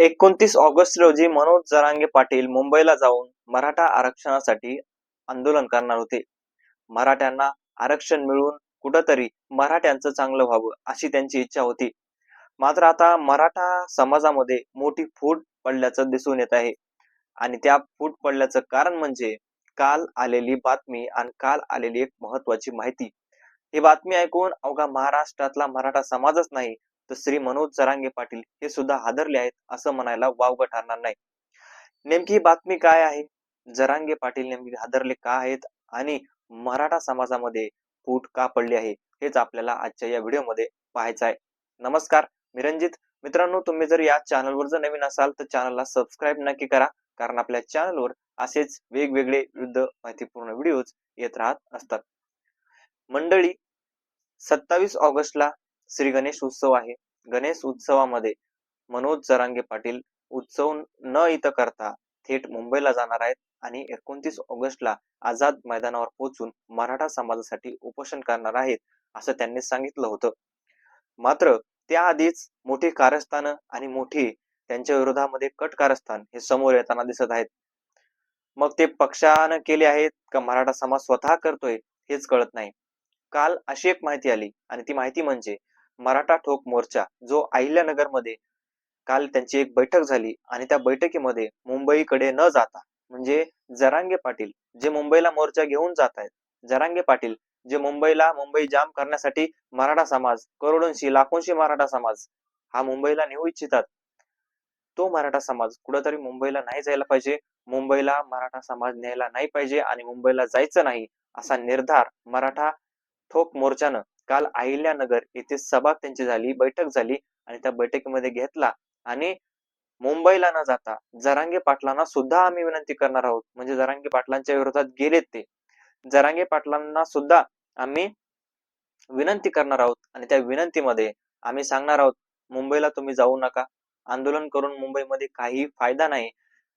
एकोणतीस ऑगस्ट रोजी मनोज जरांगे पाटील मुंबईला जाऊन मराठा आरक्षणासाठी आंदोलन करणार होते. मराठ्यांना आरक्षण मिळून कुठंतरी मराठ्यांचं चांगलं व्हावं अशी त्यांची इच्छा होती. मात्र आता मराठा समाजामध्ये मोठी फूट पडल्याचं दिसून येत आहे. आणि त्या फूट पडल्याचं कारण म्हणजे काल आलेली बातमी आणि काल आलेली एक महत्वाची माहिती. ही बातमी ऐकून अवघा महाराष्ट्रातला मराठा समाजच नाही तर श्री मनोज जरांगे पाटील हे सुद्धा हादरले आहेत असं म्हणायला वावग ठरणार नाही. नेमकी बातमी काय आहे? जरांगे पाटील नेमकी हादरले का आहेत? आणि मराठा समाजामध्ये फूट का पडली आहे? हेच आपल्याला आजच्या या व्हिडिओमध्ये पाहायचं आहे. नमस्कार मी रंजित मित्रांनो तुम्ही जर या चॅनलवर जर नवीन असाल तर चॅनलला सबस्क्राईब नक्की करा कारण आपल्या चॅनलवर असेच वेगवेगळे युद्ध माहितीपूर्ण व्हिडिओज येत राहत असतात. मंडळी सत्तावीस ऑगस्टला श्री गणेश उत्सव आहे. गणेश उत्सवामध्ये मनोज जरांगे पाटील उत्सव न इथं करता थेट मुंबईला जाणार आहेत आणि एकोणतीस ऑगस्टला आझाद मैदानावर पोहोचून मराठा समाजासाठी उपोषण करणार आहेत असं त्यांनी सांगितलं होतं. मात्र त्याआधीच मोठी कारस्थानं आणि मोठी त्यांच्या विरोधामध्ये कट कारस्थान हे समोर येताना दिसत आहेत. मग ते पक्षानं केले आहेत का मराठा समाज स्वतः करतोय हेच कळत नाही. काल अशी एक माहिती आली आणि ती माहिती म्हणजे मराठा ठोक मोर्चा जो अहिल्यानगरमध्ये काल त्यांची एक बैठक झाली आणि त्या बैठकीमध्ये मुंबईकडे न जाता म्हणजे जरांगे पाटील जे मुंबईला मोर्चा घेऊन जात आहेत जरांगे पाटील जे मुंबईला मुंबई जाम करण्यासाठी मराठा समाज करोडोंशी लाखोंशी मराठा समाज हा मुंबईला नेऊ इच्छितात तो मराठा समाज कुठंतरी मुंबईला नाही जायला पाहिजे मुंबईला मराठा समाज न्यायला नाही पाहिजे आणि मुंबईला जायचं नाही असा निर्धार मराठा ठोक मोर्चानं काल अहिल्यानगर येथे सभा त्यांची झाली बैठक झाली आणि त्या बैठकीमध्ये घेतला. आणि मुंबईला न जाता जरांगे पाटलांना सुद्धा आम्ही विनंती करणार आहोत. म्हणजे जरांगे पाटलांच्या विरोधात गेलेत ते. जरांगे पाटलांना सुद्धा आम्ही विनंती करणार आहोत आणि त्या विनंतीमध्ये आम्ही सांगणार आहोत मुंबईला तुम्ही जाऊ नका. आंदोलन करून मुंबईमध्ये काही फायदा नाही.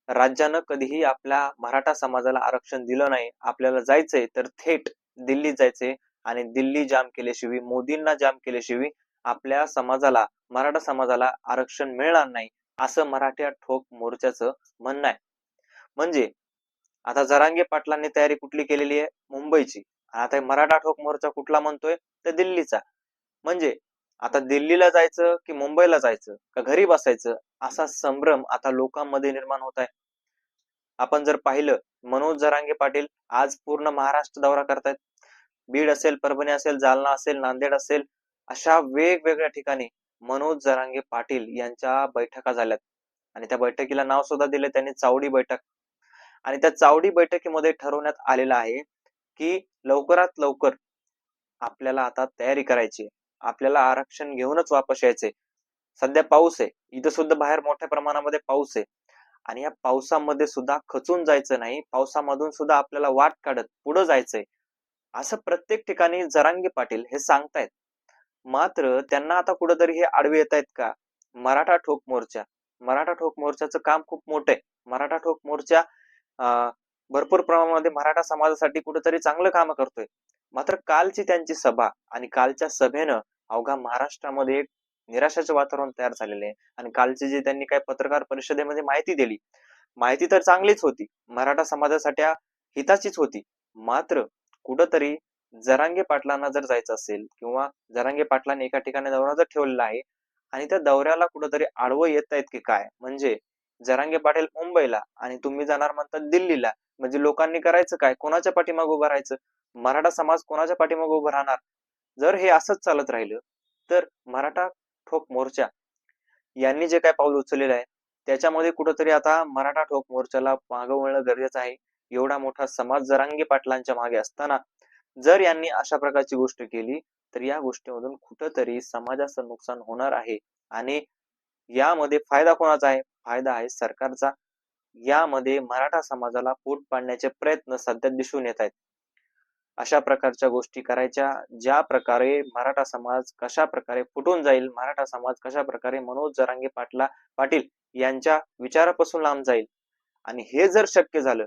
राज्यानं कधीही आपल्या मराठा समाजाला आरक्षण दिलं नाही. आपल्याला जायचंय तर थेट दिल्लीत जायचंय. आणि दिल्ली जाम केल्याशिवाय मोदींना जाम केल्याशिवाय आपल्या समाजाला मराठा समाजाला आरक्षण मिळणार नाही असं मराठा ठोक मोर्चाचं म्हणणं आहे. म्हणजे आता जरांगे पाटलांनी तयारी कुठली केलेली आहे? मुंबईची. आता मराठा ठोक मोर्चा कुठला म्हणतोय? तर दिल्लीचा. म्हणजे आता दिल्लीला जायचं की मुंबईला जायचं? का घरी बसायचं? असा संभ्रम आता लोकांमध्ये निर्माण होत आहे. आपण जर पाहिलं मनोज जरांगे पाटील आज पूर्ण महाराष्ट्र दौरा करतायत. बीड असेल परभणी असेल जालना असेल नांदेड असेल अशा वेगवेगळ्या ठिकाणी मनोज जरांगे पाटील यांच्या बैठका झाल्यात. आणि त्या बैठकीला नाव सुद्धा दिले त्यांनी चावडी बैठक. आणि त्या चावडी बैठकीमध्ये ठरवण्यात आलेलं आहे की लवकरात लवकर आपल्याला आता तयारी करायची आपल्याला आरक्षण घेऊनच वापस यायचे सध्या पाऊस आहे इथं सुद्धा बाहेर मोठ्या प्रमाणामध्ये पाऊस आहे. आणि या पावसामध्ये सुद्धा खचून जायचं नाही पावसामधून सुद्धा आपल्याला वाट काढत पुढे जायचंय. असं प्रत्येक ठिकाणी जरांगे पाटील हे सांगतायत. मात्र त्यांना आता कुठंतरी हे आडवे येत आहेत का? मराठा ठोक मोर्चा. मराठा ठोक मोर्चाचं काम खूप मोठं आहे. मराठा ठोक मोर्चा भरपूर प्रमाणामध्ये मराठा समाजासाठी कुठेतरी चांगलं काम करतोय. मात्र कालची त्यांची सभा आणि कालच्या सभेनं अवघा महाराष्ट्रामध्ये एक निराशाचे वातावरण तयार झालेले आहे. आणि कालची जे त्यांनी काय पत्रकार परिषदेमध्ये माहिती दिली माहिती तर चांगलीच होती. मराठा समाजासाठी हिताचीच होती. मात्र कुठंतरी जरांगे पाटलांना जर जायचं असेल किंवा जरांगे पाटलांनी एका ठिकाणी दौरा जर ठेवलेला आहे आणि त्या दौऱ्याला कुठंतरी आडवं येत आहेत की काय? म्हणजे जरांगे पाटील मुंबईला आणि तुम्ही जाणार म्हणतात दिल्लीला. म्हणजे लोकांनी करायचं काय? कोणाच्या पाठीमाग उभं राहायचं? मराठा समाज कोणाच्या पाठीमाग उभं राहणार? जर हे असंच चालत राहिलं तर मराठा ठोक मोर्चा यांनी जे काय पाऊल उचललेलं आहे त्याच्यामध्ये कुठंतरी आता मराठा ठोक मोर्चाला मागं वळणं गरजेचं आहे. एवढा मोठा समाज जरांगी पाटलांच्या मागे असताना जर यांनी अशा प्रकारची गोष्ट केली तर या गोष्टीमधून कुठंतरी समाजाचं नुकसान होणार आहे. आणि यामध्ये फायदा कोणाचा आहे? फायदा आहे सरकारचा. यामध्ये मराठा समाजाला पोट पाडण्याचे प्रयत्न सध्या दिसून येत आहेत. अशा प्रकारच्या गोष्टी करायच्या ज्या प्रकारे मराठा समाज कशा प्रकारे फुटून जाईल मराठा समाज कशा प्रकारे मनोज जरांगे पाटला पाटील यांच्या विचारापासून लांब जाईल. आणि हे जर शक्य झालं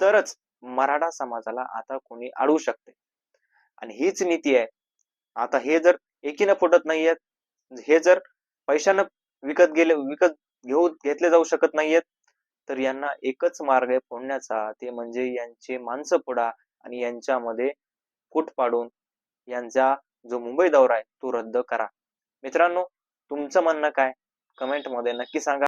तरच मराठा समाजाला आता कोणी अडवू शकते. आणि हीच नीती आहे. आता हे जर एकीनं फुटत नाहीयेत हे जर पैशानं विकत गेले विकत घेऊ घेतले जाऊ शकत नाहीयेत तर यांना एकच मार्ग आहे फोडण्याचा. ते म्हणजे यांचे माणसं फोडा आणि यांच्यामध्ये फूट पाडून यांचा जो मुंबई दौरा आहे तो रद्द करा. मित्रांनो तुमचं म्हणणं काय? कमेंटमध्ये नक्की सांगा.